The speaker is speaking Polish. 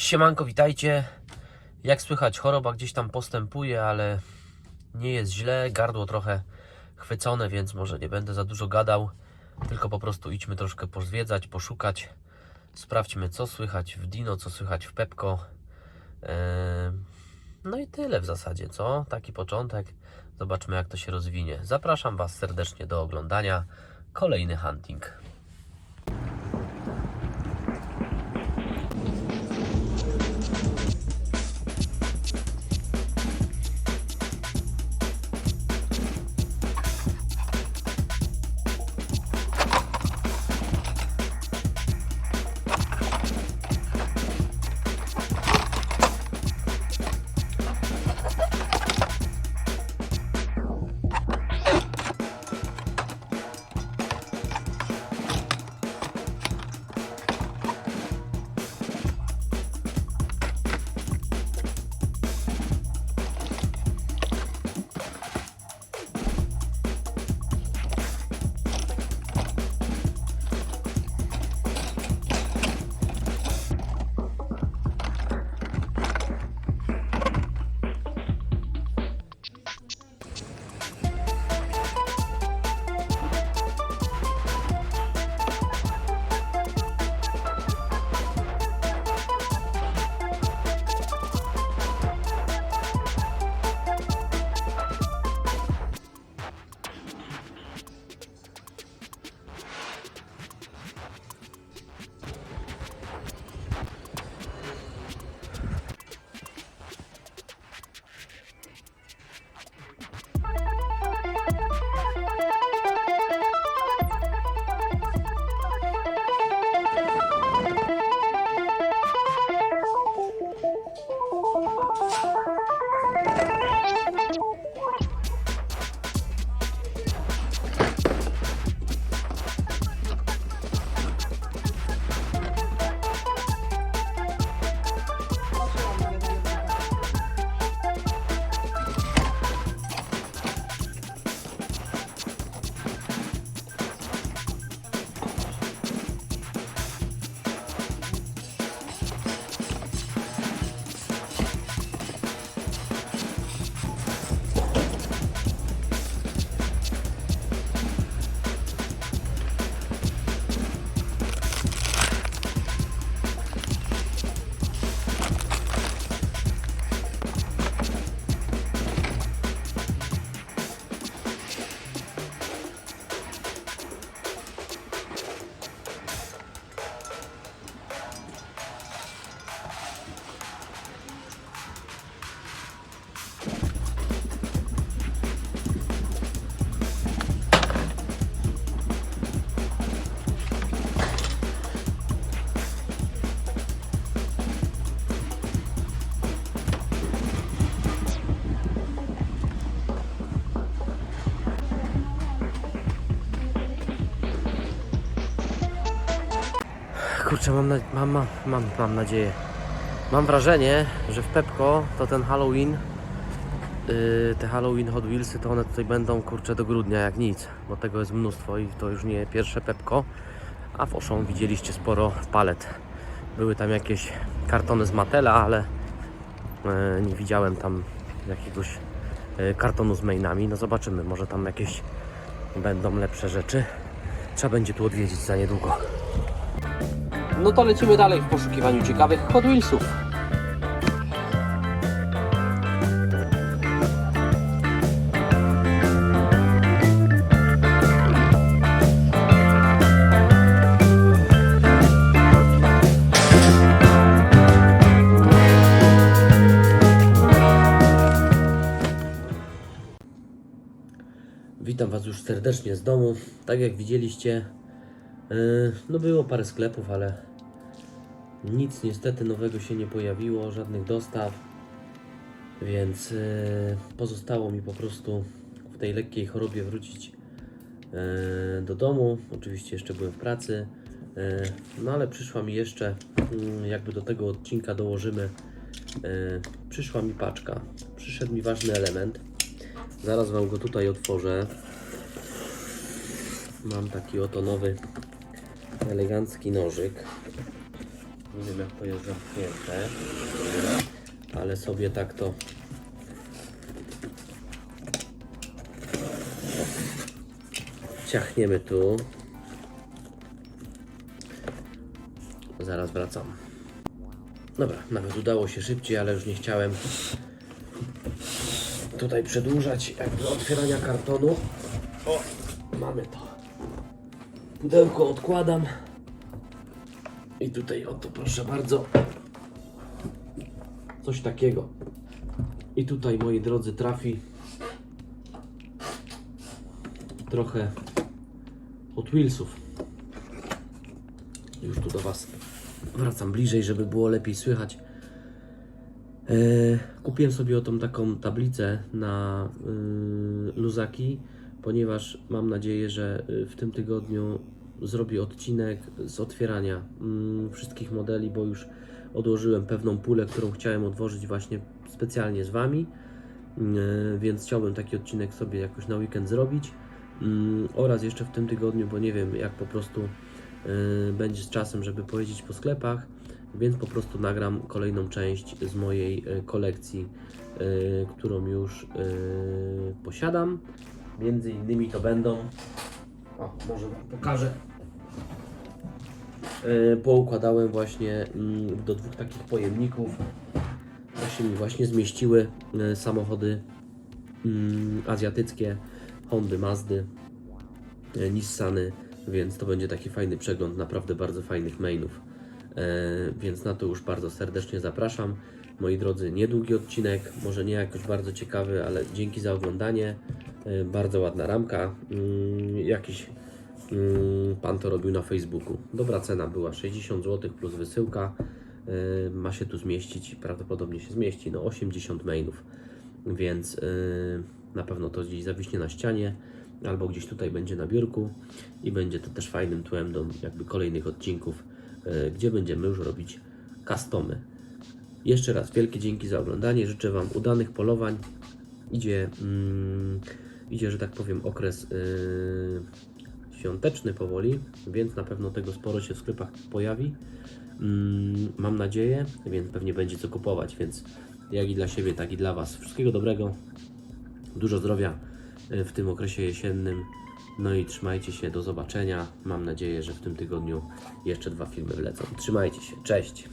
Siemanko, witajcie. Jak słychać, choroba gdzieś tam postępuje, ale nie jest źle. Gardło trochę chwycone, więc może nie będę za dużo gadał. Tylko po prostu idźmy troszkę pozwiedzać, poszukać. Sprawdźmy, co słychać w Dino, co słychać w Pepko. Eee, No i tyle w zasadzie, co? Taki początek. Zobaczmy, jak to się rozwinie. Zapraszam Was serdecznie do oglądania. Kolejny hunting. Kurczę, mam, na, mam, mam, mam, mam nadzieję. Mam wrażenie, że w Pepko to ten Halloween, yy, te Halloween Hot Wheelsy, to one tutaj będą kurczę do grudnia jak nic, bo tego jest mnóstwo i to już nie pierwsze Pepko. A w Oszą widzieliście sporo palet. Były tam jakieś kartony z Matela, ale yy, nie widziałem tam jakiegoś yy, kartonu z mainami. No zobaczymy, może tam jakieś będą lepsze rzeczy. Trzeba będzie tu odwiedzić za niedługo. No to lecimy dalej w poszukiwaniu ciekawych Hot Wheelsów. Witam Was już serdecznie z domu. Tak jak widzieliście, Yy, No było parę sklepów, ale nic niestety nowego się nie pojawiło, żadnych dostaw, więc yy, pozostało mi po prostu w tej lekkiej chorobie wrócić yy, do domu. Oczywiście jeszcze byłem w pracy, yy, no ale przyszła mi jeszcze, yy, jakby do tego odcinka dołożymy, przyszła mi paczka. Przyszedł mi ważny element. Zaraz Wam go tutaj otworzę. Mam taki oto nowy elegancki nożyk. Nie wiem jak to jest zamknięte, ale sobie tak to ciachniemy tu. Zaraz wracam. Dobra, nawet udało się szybciej, ale już nie chciałem tutaj przedłużać jakby otwierania kartonu. O, mamy to. Pudełko odkładam. I tutaj oto proszę bardzo. Coś takiego. I tutaj moi drodzy trafi trochę Hot Wheelsów. Już tu do Was wracam bliżej, żeby było lepiej słychać. E, kupiłem sobie o tą taką tablicę na y, luzaki, ponieważ mam nadzieję, że y, w tym tygodniu zrobię odcinek z otwierania mm, wszystkich modeli, bo już odłożyłem pewną pulę, którą chciałem otworzyć właśnie specjalnie z Wami, y, więc chciałbym taki odcinek sobie jakoś na weekend zrobić mm, oraz jeszcze w tym tygodniu, bo nie wiem jak po prostu y, będzie z czasem, żeby pojeździć po sklepach, więc po prostu nagram kolejną część z mojej y, kolekcji, którą już posiadam. Między innymi to będą, o, może pokażę. Y, Poukładałem właśnie mm, do dwóch takich pojemników, to się mi właśnie zmieściły y, samochody mm, azjatyckie, Hondy, Mazdy, e, Nissany, więc to będzie taki fajny przegląd naprawdę bardzo fajnych mainów. E, więc na to już bardzo serdecznie zapraszam. Moi drodzy, niedługi odcinek, może nie jakoś bardzo ciekawy, ale dzięki za oglądanie. E, bardzo ładna ramka. Mm, jakiś pan to robił na Facebooku. Dobra cena była 60 zł plus wysyłka. E, ma się tu zmieścić, prawdopodobnie się zmieści, no 80 mainów więc yy, na pewno to gdzieś zawiśnie na ścianie albo gdzieś tutaj będzie na biurku i będzie to też fajnym tłem do jakby kolejnych odcinków, yy, gdzie będziemy już robić customy. Jeszcze raz wielkie dzięki za oglądanie, życzę Wam udanych polowań. Idzie, mm, idzie że tak powiem, okres yy, świąteczny powoli, więc na pewno tego sporo się w sklepach pojawi. Mm, mam nadzieję, więc pewnie będzie co kupować, więc jak i dla siebie, tak i dla Was. Wszystkiego dobrego, dużo zdrowia y, w tym okresie jesiennym. No i trzymajcie się, do zobaczenia. Mam nadzieję, że w tym tygodniu jeszcze dwa filmy wlecą. Trzymajcie się, cześć!